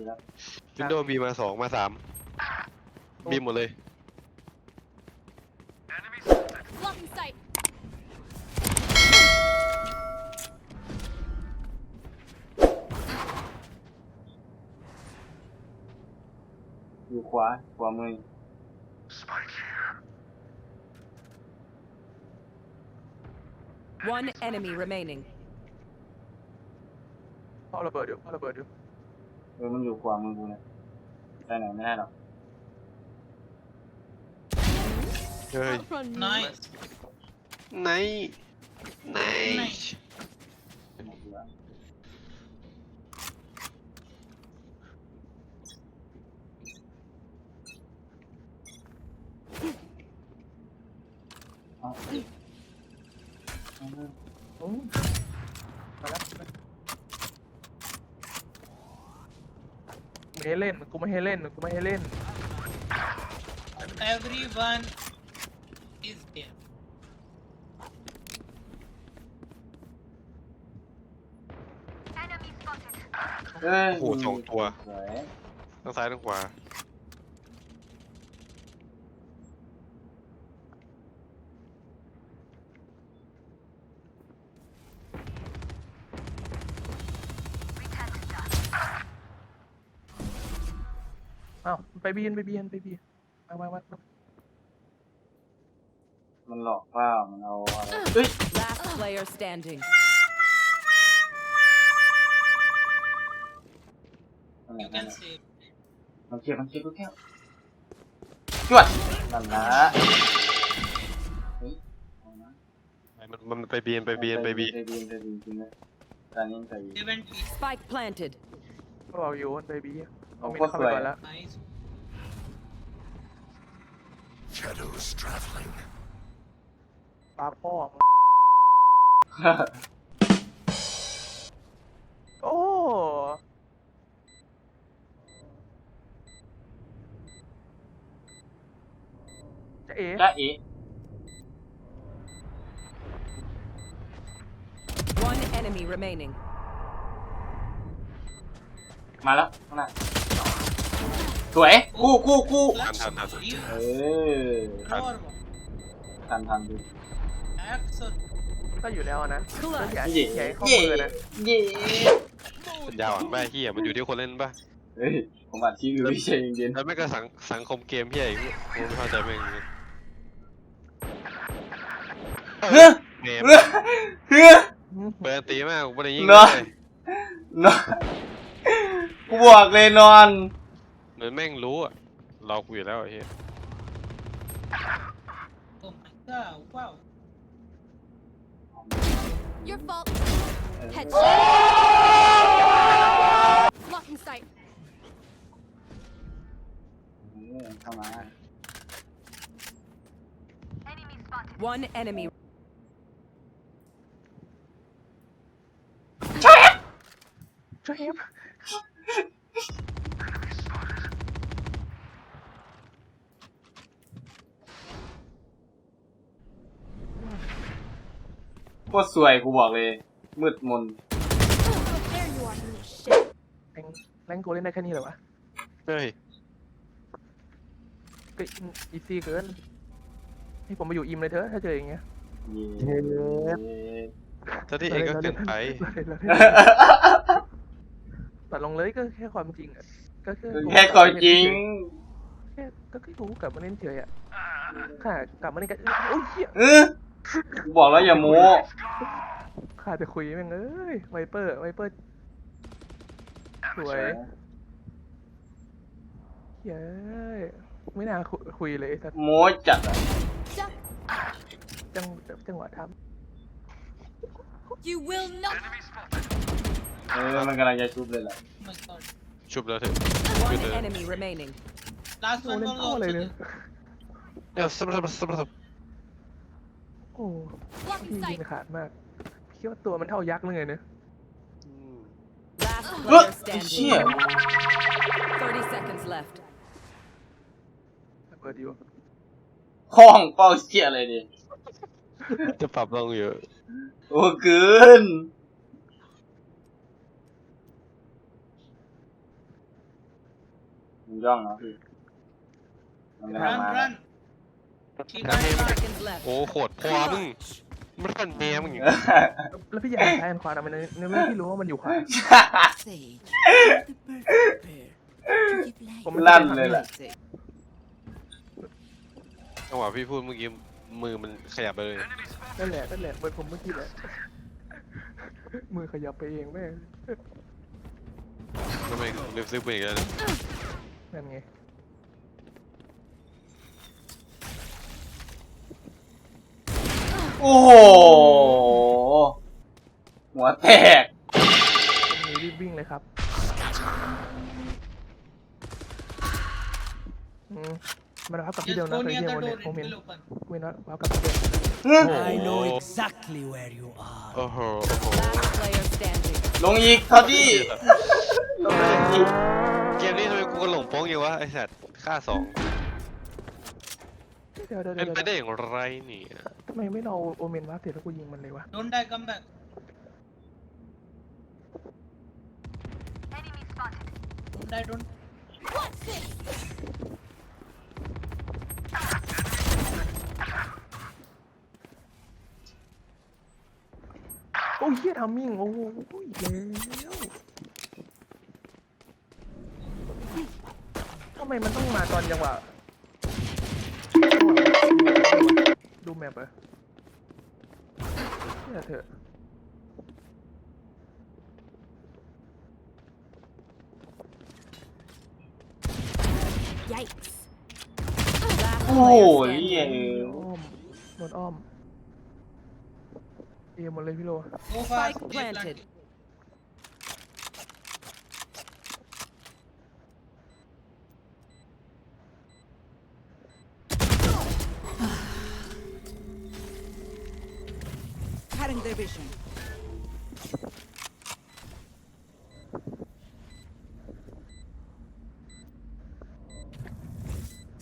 ดีแล้ววินโดว์บีมาสองมาสามบีหมดเลย Blocking sight. อยู่ขวาขวามือ One enemy remaining. พ่อระเบิดอยู่พ่อระเบิดอยู่เออมันอยู่ขวามือกูเนี่ยไปไหนไม่ได้หรอกเฮ้ย Outrun me. Nice. ไหน ไหน Nice. หมดเวลาเอาเอาเลย โอ้มาแล้ว ไม่ให้เล่นกูไม่ให้เล่นกูไม่ให้เล่น Everyone is there. เอ้ยโอ้โหสองตัว สวย ทั้งซ้ายทั้งขวา ไปบีนไปบีนไปบีนมามามามันหลอกเปล่ามันเอาอะไรเฮ้ย Last player standing. มันไหน You นั่น can น่ะ save. มันเชียร์มันเชียร์กูแก้วจวดนั่นนะเฮ้ยเอานะมันมันไปบีนไปบีนไปบีไปบีนไปบีนจริงเลยการนี้ไปบีน They went B. Spike planted. ก็เอาอยู่ไปบีเอามีโคตรเข้าสไปวยก่อนแล้ว Nice. Shadows traveling. ปาพ่อโอ้จะเอ๋ จ้าเอ๋ One enemy remaining. มาแล้วข้างหน้า สวยกู้กู้กู้ Clutch. Done, done, done. You เออ more one. ทันทันดู Excellent. ก็อยู่แล้วนะก็อย่าเย่อย่าให้เข้าเย่มือนะเย่สัญญาหวังแม่เฮียมันอยู่ที่คนเล่นป่ะเฮ้ยผมอัดคลิปอยู่พี่เชยเย็นแล้วไม่ก็สังสังคมเกมเฮียอีกกูไม่เข้าใจแม่งเลยเฮ้ยเกมเฮ้ยเฮ้ย เปิดตีมากกูไม่ได้ยิงเนอะ เลยนอนกูบอกเลยนอน เหมือนแม่งรู้อะเรากูอยู่แล้วไอ้เฮีย Oh my god. Wow. Your fault. เออ Headshot. Blocking sight. เออเข้ามา One enemy. ช่วยเอฟ โคตรสวยกูบอกเลย มืดมน There you are, you little shit. แรงแรงโกเล่นได้แค่นี้เหรอวะเฮ้ย ก็อีซี่เกินให้ผมมาอยู่อิมเลยเถอะถ้าเจออย่างเงี้ยเย้ถ้าที่เองก็เกินไปตัดลงเลยก็แค่ความจริงอะก็แค่แค่ความจริง แค่ก็แค่รู้กลับมาเล่นเฉยอะข้ากลับมาเล่นกันโอ้ยเหี้ย เออ กูบอกแล้วอย่าโม้ข้าจะคุยแม่งเอ้ยไวเปอร์ไวเปอร์สวยเย้ยไม่น่าคุคุยเลยแต่โม้จัดอะ Duck. จังจังหวะท You will not. เออมันกำลังจะชุบเลยแหละ Oh my god. ชุบแล้วเถอะ One Good. enemy remaining. Last ำโอ้ one เล่น was เท่า also เลยเนี่ย there. เดี๋ยวสับสับสับสับ โอ้ Blocking พี่ยิ sight. งขาดมากคิดว่าตัวมันเท่ายักษ์เลยไงเนี่ย Last เฮ้ย player ไอ้เชี่ย standing. 30 seconds left. เปิดอยู่ห้องเป้าเชี่ยอะไรดิจะปรับลงเยอะโอ้เกินมึงย่องเนาะพี่มันไม่ Run, มา run. Keep Run, running. Seconds left. โอ้โคตรพ่อมึงมันรันแม่มึงอย่างแล้วพี่อยากให้ซ้ายอันขวาทำไมในในเมื่อพี่รู้ว่ามันอยู่ขวา Sage. The perfect pair. To give light. ผมไม่ลั่ได้นทำเลยแหละ Sage. จังหวะพี่พูดเมื่อกี้มือมันขยับไปเลยนั่นแหละนั่นแหละเหมือนผมเมื่อกี้แหละมือขยับไปเองแม่งทำไมเล็บซึกไปอีกแล้วเนี่ยนั่นไง โอ้โห หัวแตกมีรีบวิ่งเลยครับอืมมารับกับพี่ Just เดียวนะ go เคย near เที่ยว the วัน door. เนี้ย It โมเมน will ต์ open. เว้นรับกับพี่เดียว I know exactly where you are. โอ้โหโอ้โห Last player standing. ลงอีกเท่าที่เกมนี้ทำไมกูกระหลงโป้งอยู่วะไอ้สัตว์ฆ่าสองเดี๋ยวเดี๋ยวเป็นเดี๋ยวไปได้อย่างไรเนี่ย ทำไมไม่เราโอเมนวาร์ปเสร็จแล้วกูยิงมันเลยวะ Don't die, come back. Don't die, don't. What's this? โอ้ยเฮียทำมิ่งโอ้โหอีกแล้วทำไมมันต้องมาตอนจังหวะ แมปเหรอเนี่ยเถอะ Yikes. Last โอ้โห player เหี้ย standing. อ้อมโดนอ้อมเอหมดเลยพี่โล Go fast. Spike Stay planted. Cutting their vision.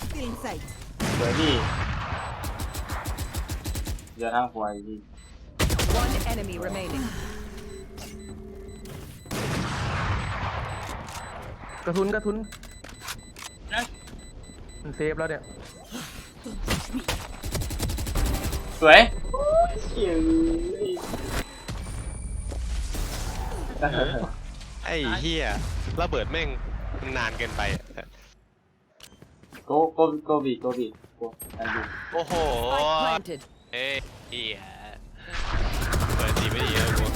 Still in sight. สวยพี่เดี๋ยวทางขวาอีกพี่ One enemy remaining. กระทุนกระทุน Rush. มันเซฟแล้วเนี่ย สวย ไอ้เฮียระเบิดแม่งนานเกินไปอะโกโกโกบีโกบีโกอันบีโอ้โห Spike planted. เอ้ยเฮียเปิดดีไม่ดีแล้วกู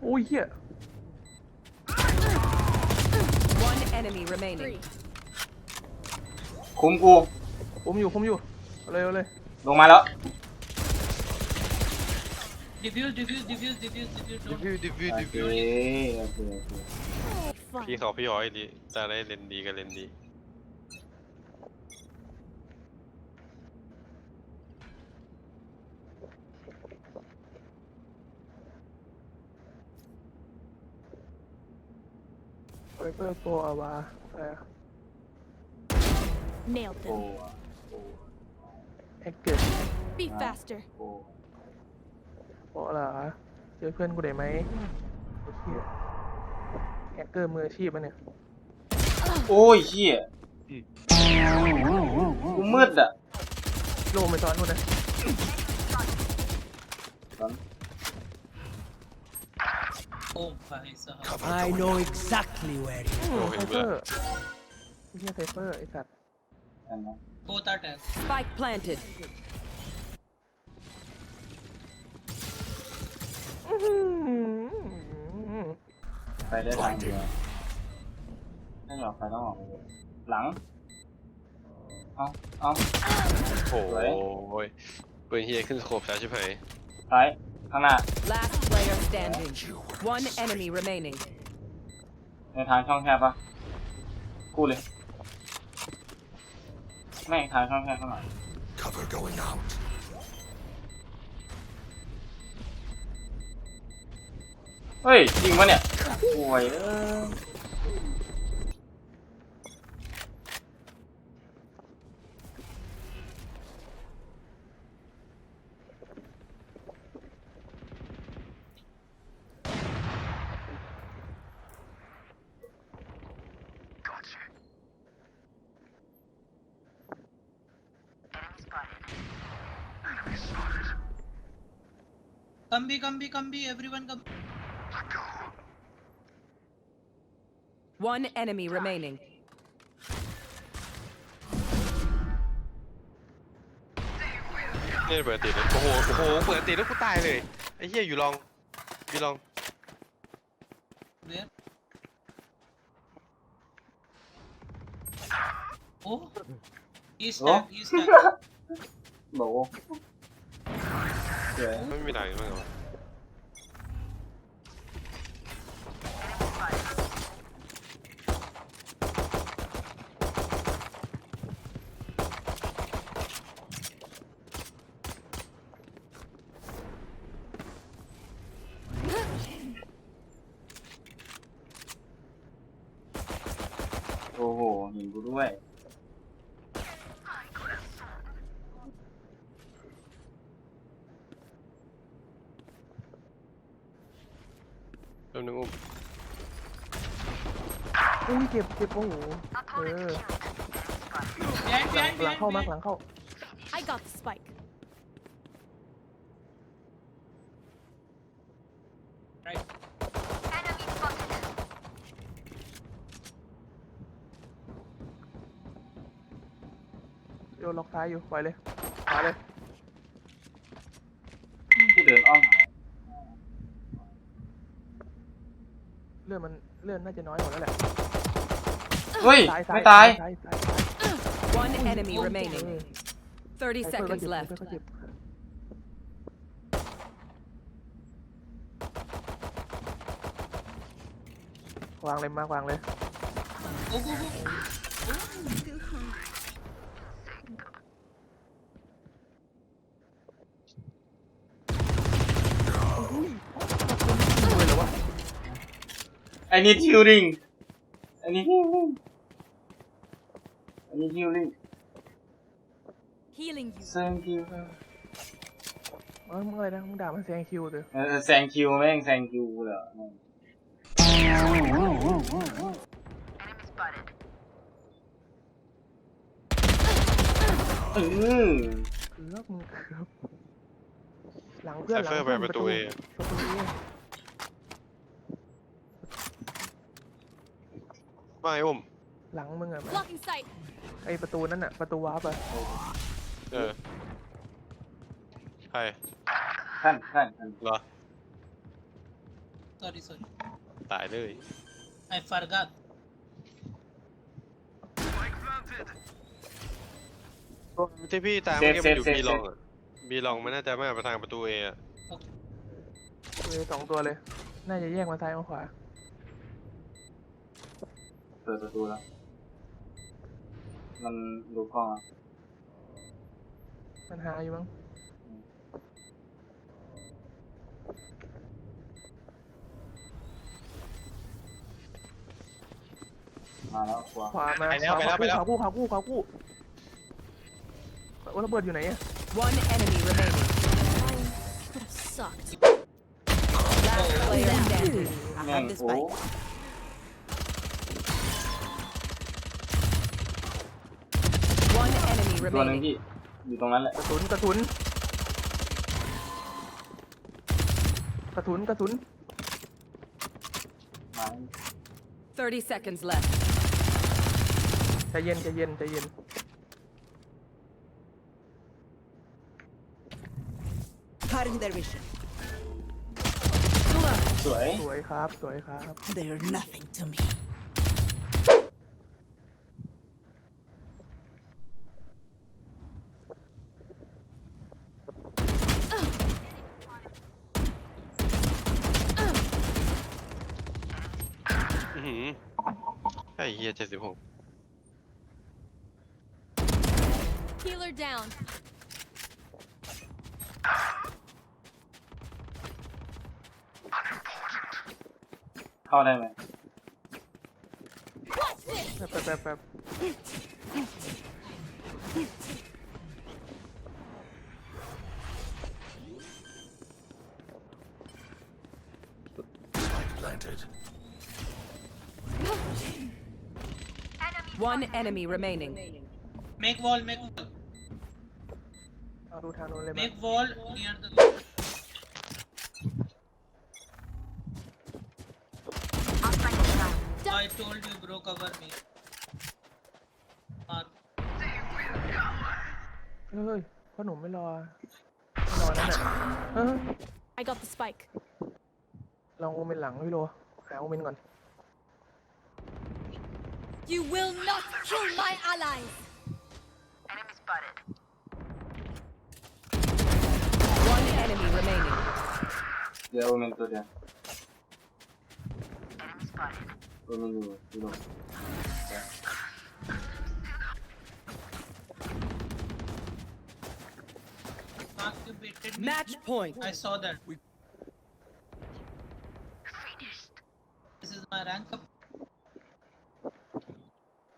โอ้ยเฮีย One enemy remaining. คุ้มกู ผมอยู่ผมอยู่เอาเลยเอาเลยลงมาแล้ว Diffuse, diffuse, diffuse, diffuse, diffuse. ดิ Don't. วิวดิวิวโอดิเควิวโอเคโอเค Fun. พี่เขาพี่ย้อยดีจะได้เล่นดีก็เล่นดี ไวเปอร์โปรอาวาอะไรอะ Nailed โก them. อะโกแอคเกิด Be faster. โกโปรเหรอเจอเพื่อนกูได้ไหมไอ้เหี้ยแฮกเกอร์มืออาชีพมันเนี่ยโอ้ยเชี่ยกูมืดอะโลไม่ซ้อนกูนะ Oh, my God. Cover I going know out. exactly where you อืมโอ้ไซเห็นเฟเลอยร์ไอ้เหี้ยไซเฟอร์ไอ้สัตว์อันนั้น Both are tagged. Spike planted. อื้อหือไปได้ทางเดียวไม่หรอกไปต้องออกไปเลยหลัง เอาเอาโอ้สวยยปืนเฮียขึ้นสโคปช้าชิบหายซ้าย ข้างหน้า Last player standing. One enemy remaining. ในทางช่องแคบปะกู้เลยไม่ทางช่องแคบข้างหลัง Cover going out. เฮ้ยจริงปะเนี่ยโวยเอ้ย Come B, come B, come B, everyone come. One enemy remaining. เนี่ยเปิดติดเลยโอ้โหโอ้โหเปิดติดแล้วกูตายเลยไอ้เหี้ยอยู่ลองอยู่ลอง Where? Oh, he's Oh. tagged, he's tagged. บอกว่าสวย ไม่มีหลังมั้างเหรอ นึงอุ้มอุ้ยเจ็บเจ็บโอ้โหเออ Behind, หลัง behind, หลัง behind, เข้ามา behind. หลังเข้า I got the spike. Right. โยนล็อกซ้ายอยู่ปล่อยเลยขวาเลยกูเดินอ้อมหา เลื่อนมันเลื่อนน่าจะน้อยหมดแล้วแหละเฮ้ย ซ้ายซ้าไม่ตายซ้ายซ้าย One enemy เออ remaining. 30ไอ้เพื่อนก็ seconds เจ็บ left. ไอ้เพื่อนก็เจ็บวางเลยมากวางเลย Go, go, go. เลยเหรอวะ ไอ้นี่ฮิลลิ่งไอ้นี่ฮิลลิ่งไอ้นี่ฮิลลิ่ง Healing you. thank you เออมึงอะไรนะมึงด่ามันแซงคิวเลยเออแซงคิ วแม่งแซงคิวเลยเหรอแม่งอืมเกือบมึงเกือบหลังเพื่อไซนหลังเฟอร์ไปเพื่อนประตูเอประตูเอไม่อุ้มหลังมึงอะ Blocking sight. ไอประตูนั่นอะประตูวาร์ปอะเออใครท่านท่านท่านเหรอ Sorry, sorry. ตายเลย I forgot. ที่พี่ตามเมื่อกี้มันอยู่บีลองอะบีลองมันน่าจะไม่ไปทางประตูเออะเอสองตัวเลย น่าจะแยกมาซ้ายมาขวา เปิดประตูแล้ว มันดูกล้องอะมันหาอยู่มั้งมาแล้วขวาขวามาไปแล้วไปแล้วไปแล้ว ขวากู้ขวากู้ขวากู้ว่าระเบิดอยู่ไหนอะ One enemy remaining. Could have sucked. Last player standing. แม่ง the โอ้ spike. Enemy ตัวหนึง remaining. พี่ อยู่ตรงนั้นแหละ กระสุนกระสุนกระสุนกระสุนมา 30 seconds left. ใจเย็นใจเย็นใจเย็น Cutting their vision. สวย สวยครับสวยครับ They're nothing to me. อื้อหือไอ้เฮียเจ็ดสิบหก Healer down. เข้าได้ไหม Watch this. แป๊บแป๊บแป๊บแป๊บ Spike planted. One enemy remaining. Make wall, make wall. เอาดูทางโน้นเลยมั้ย Make wall near the. I told you, bro, cover me. Mark. เฮ้ยพ่อหนุ่มไม่รอไม่รอนั่นแหละเออ I got the spike. ลองโอเมนหลังพี่โลหาโอเมนก่อน You will not kill my allies. One enemy remaining. เดี๋ยวโอ เมนตัวเดียวโอเมนอยู่ที่ลง Mark, you baited me. Match point. I saw that. This is my rank up.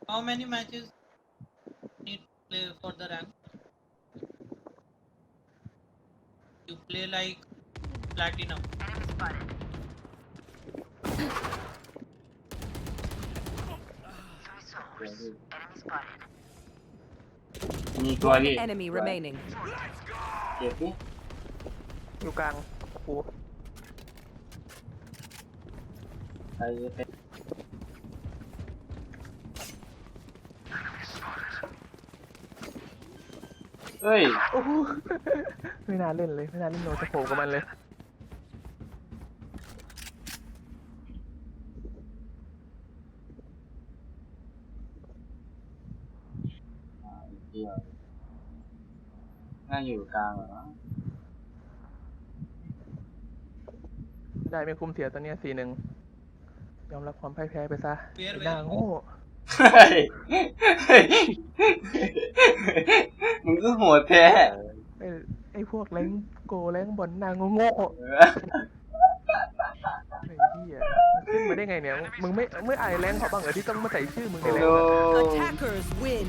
How many matches need to play for the rank? You play like platinum. มีตัวดิ Enemy remaining. เก็บดิอยู่กลางปูใครจะเป็นเฮ้ย โอ้โหไม่น่าเล่นเลย ไม่น่าเล่นโนสโคปกับมันเลย อ่าอีกเดียว น่าอยู่กลางเหรอได้ไม่คุ้มเสียตอนเนี้สี่หนึ่งยอมรับความพ่ายแพ้ไปซะเวียร์ไอ้หน้าโง่เฮ้ยเฮ้ยมึงก็โหดแท้ไอ้ไอ้พวกแรงโกแรงบอลหน้าโง่โง่เออไอ้เหี้ยมันขึ้นมาได้ไงเนี่ย มึงไม่ไม่อายแรงเขาบ้างเหรอที่ต้องมาใส่ชื่อมึงในแรงโอ้ Attackers win.